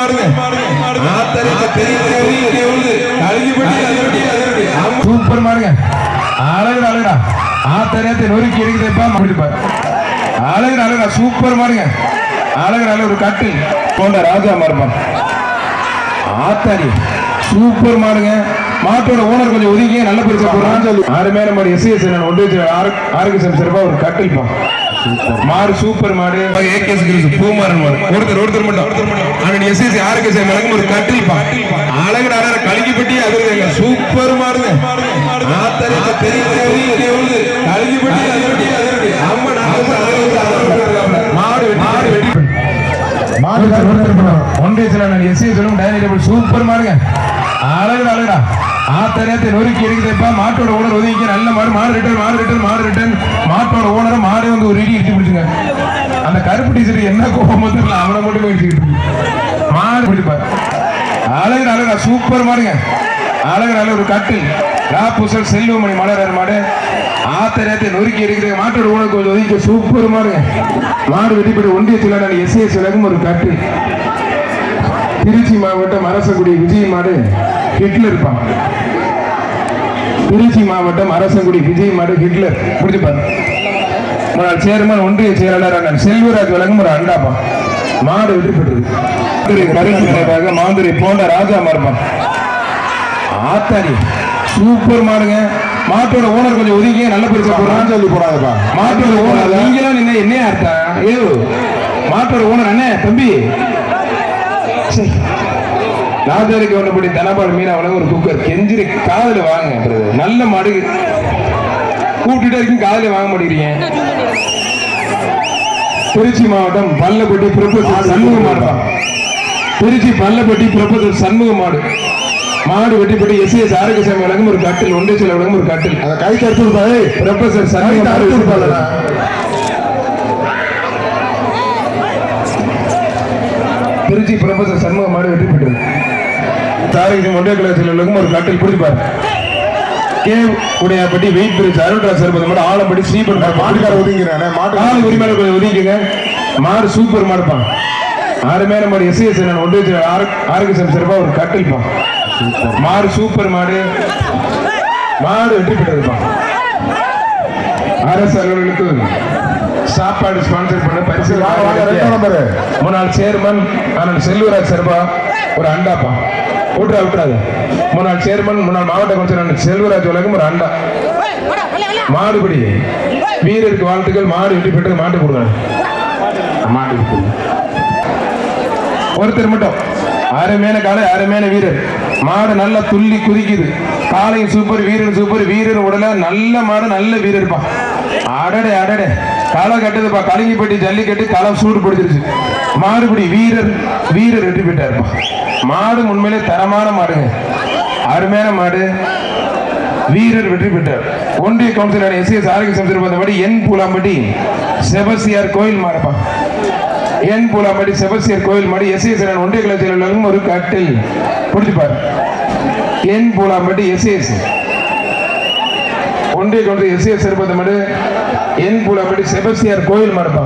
மாடுங்க ஆத்தரித்த பெரிய பெரிய தேவுது கழுகிப்பட்டி அதனுடைய சூப்பர் மாடுங்க அழகு அழகுடா. ஆத்தரியத்தை நொறுக்கி எடுக்கிறப்பா முடிப்பார் அழகு அழகுடா சூப்பர் மாடுங்க அழகு அழகு ஒரு கட்டு. போன்ற ராஜா மாறுப்பான் ஆத்தாரி சூப்பர் மாடுங்க மாட்டோட ஓனர் கொஞ்சம் ஒதுக்கி நல்ல பரிசா போடுறான்னு சொல்லி யாருமே நம்ம மாடு எஸ்எஸ் ஒன்று வச்சு சிறப்பாக ஒரு கட்டில் பா மாடு சூப்பர் மாடு. ஏகேஎஸ் கிரிஸ் பூமாரன் மாடு. ஒருத்தர் ஒருத்தர் மட்டும். ஒருத்தர் மட்டும் அண்ணன் எஸ்எஸ் யாருக்கு சார் மிளகும் ஒரு கட்டில் பா அழகு அழகு கழுகிப்பட்டி அது சூப்பர் மாடுங்க. ஆத்தரித்த பெரிய ஆமா நான் மாடு வெட்டி மாடு வெட்டி. மாடு ஒன்றை சில எஸ்சி சொல்லும் டைனிங் டேபிள் சூப்பர் மாடுங்க. அழகு அழகுடா. ஆத்தரியத்தை நொறுக்கி எடுக்குதுப்பா மாட்டோட ஓனர் ஒதுங்கி நல்ல மாடு. மாடு ரிட்டர்ன் மாடு ரிட்டர்ன் மாடு ரிட்டர்ன் மாட்டோட ஓனரை மாறி வந்து ஒரு இடி இடிச்சு பிடிச்சுங்க அந்த கருப்பு டீச்சர் என்ன கோபம் தெரியல அவனை மட்டும் போய் மாறி பிடிப்பாரு அழகு அழகா சூப்பர் மாடுங்க. அழகு நல்ல ஒரு கட்டில் ராப்புசல் செல்வமணி மலர் மாடு. ஆத்தரியத்தை நொறுக்கி எடுக்கிற மாட்டோட உணவு கொஞ்சம் ஒதுக்கி சூப்பர் மாடுங்க. மாடு வெட்டிப்படி ஒன்றிய சிலர் எஸ்ஏஎஸ் விலகும் ஒரு கட்டு. திருச்சி மாவட்டம் அரசங்குடி விஜய் மாடு. ஹிட்லர் இருப்பான் திருச்சி மாவட்டம் அரசங்குடி விஜய் மாடு ஹிட்லர். புரிஞ்சுப்பாரு முன்னாள் சேர்மன் ஒன்றிய செயலாளர் அண்ணன் செல்வராஜ் வழங்கும் ஒரு அண்டாப்பா மாடு வெற்றி பெற்றது மாந்துரை போன்ற ராஜா மாறுப்பான் ஆத்தாரி சூப்பர் மாடுங்க. மாட்டோட ஓனர் கொஞ்சம் ஒதுங்கி நல்ல பரிசா போடுறான்னு சொல்லி போறாங்கப்பா மாட்டோட ஓனர் நீங்களாம் நின்ன என்ன அர்த்தம்? ஏ மாட்டோட ஓனர் அண்ணே தம்பி. ராஜாருக்கு ஒன்றபடி தனபால் மீனா வழங்க ஒரு குக்கர் கெஞ்சிரி காதுல வாங்க. நல்ல மாடு. கூப்பிட்டுட்டே இருக்கும் காதுல வாங்க மாட்டேங்கிறீங்க. திருச்சி மாவட்டம் பல்லப்பட்டி பிரபுத்தர் சண்முக மாடு. திருச்சி பல்லப்பட்டி பிரபுத்தர் சண்முக மாடு. மாடு வெட்டிப்பட்டி எஸ் எஸ் ஆரோக்கியசாமி வழங்கும் ஒரு கட்டில் ஒன்றை சில வழங்கும் ஒரு கட்டில். அந்த கை கருத்து பிரொஃபசர் சண்முக மாடு. வெட்டிப்பட்டது. திருச்சி பிரொஃபசர் சண்முக மாடு பெற்றது தாரகி ஒன்றிய கழகத்தில் உள்ளவங்க ஒரு கட்டில் பிடிப்பார் K Udaiyappatti weight bridge Arulraj சர்பது மாடு ஆலம்பட்டி ஸ்ரீபன் மாட்டுக்கார ஒதுங்கிறானே மாட்டு கால் உரிமையில கொஞ்சம் ஒதுக்கிங்க மாடு சூப்பர் மாடுப்பான் ஆறு மேல மாடு எஸ்எஸ் ஒன்றிய ஆரோக்கிய சபை சிறப்பா ஒரு கட்டில்பான் மாடு சூப்பர் மாடு. மாடு வெற்றி பெற்றதுப்பான் அரசு அலுவலர்களுக்கு சாப்பாடு ஸ்பான்சர் பண்ண பரிசு. முன்னாள் சேர்மன் அண்ணன் செல்வராஜ் சார்பா ஒரு அண்டாப்பா. விட்டுறா விட்டுறாது. முன்னாள் சேர்மன் முன்னாள் மாவட்ட கவுன்சிலர் செல்வராஜ் உலகம் ஒரு அண்டா. மாடுபடி. வீரருக்கு வாழ்த்துக்கள் மாடு வெற்றி பெற்று மாட்டு கொடுங்க. மாட்டு ஒருத்தர் மட்டும். அருமையான காலை அருமையான வீரர். மாடு நல்லா துள்ளி குதிக்குது. காலையும் சூப்பர் வீரன் சூப்பர் வீரர் உடல நல்ல மாடு நல்ல வீரர்ப்பா. அடடே அடடே. களை கட்டுதுப்பா. கலிங்கிப்பட்டி ஜல்லிக்கட்டு களை சூடு பிடிச்சிருச்சு. மாடுபிடி வீரர். வீரர் வெற்றி பெற்றாருப்பா மாடு உண்மையிலே தரமான மாடுங்க. அருமையான மாடு. வீரர் வெற்றி பெற்றார். ஒன்றிய கவுன்சிலர் எஸ் எஸ் ஆரோக்கிய சமுதிரம் வந்தபடி என் பூலாம்பட்டி செபசியார் கோயில் மாறப்பா. என் பூலாம்பட்டி செபஸ்தியார் கோயில் மாடி எஸ் எஸ் ஒன்றிய கழகத்தில் உள்ளவங்க ஒரு கட்டில் பிடிச்சிப்பார். என் பூலாம்பட்டி எஸ் எஸ். ஒன்றிய கவுன்சிலர் எஸ் எஸ் இருபது மாடு என் பூலாம்பட்டி செபசியார் கோயில் மாறப்பா.